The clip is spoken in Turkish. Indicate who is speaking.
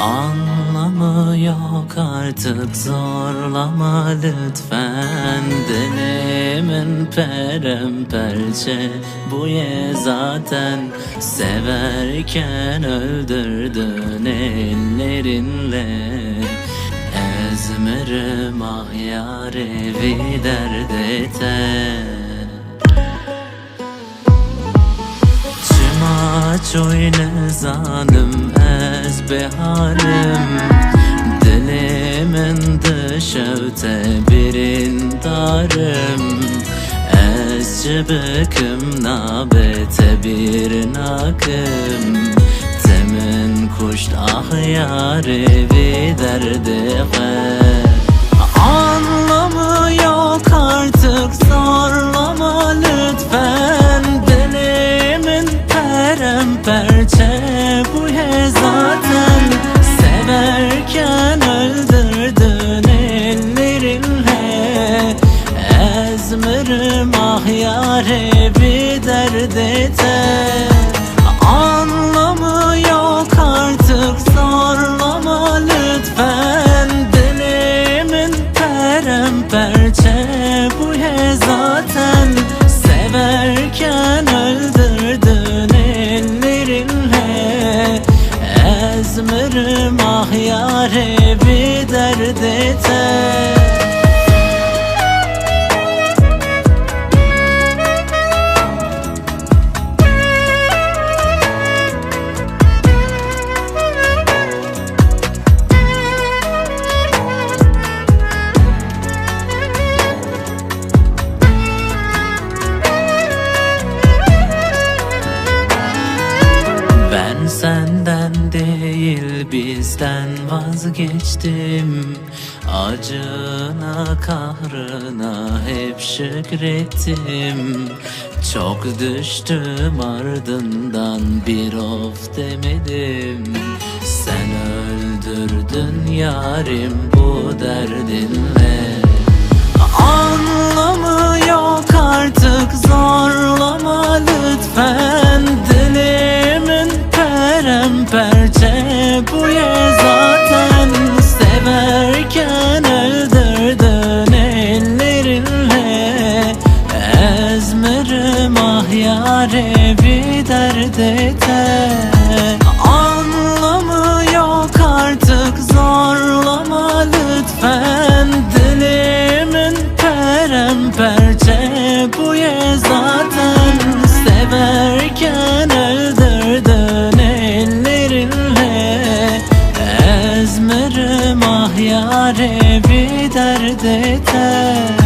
Speaker 1: Anlamı yok artık zorlama lütfen. Dilimin peremperçe bu ye zaten. Severken öldürdün ellerinle Ezmerim ah yar evi dert eter Çmaç oyne zanım ez beharim Dilimin dışıvte birin darım. Ez cibıkım nabete bir nakım Temin kuşt ah yarevi derdi Anlamı yok artık zorlama lütfen. Dilimin peremperçe bu ye zaten. Severken öldürdün ellerinle. Ezmirim ah yare bir dert eter peremperçe bu ye zaten. Severken öldürdün ellerinle Ezmirim ah yare bir dert senden değil bizden vazgeçtim. Acına kahrına hep şükrettim. Çok düştüm ardından bir of demedim. Sen öldürdün yarim bu derdinle peremperçe bu ye zaten. Severken öldürdün ellerinle Ezmirim ah yare bir dert eter Anlamı yok artık zorlama lütfen. Dilimin peremperçe bu ye zaten dert eter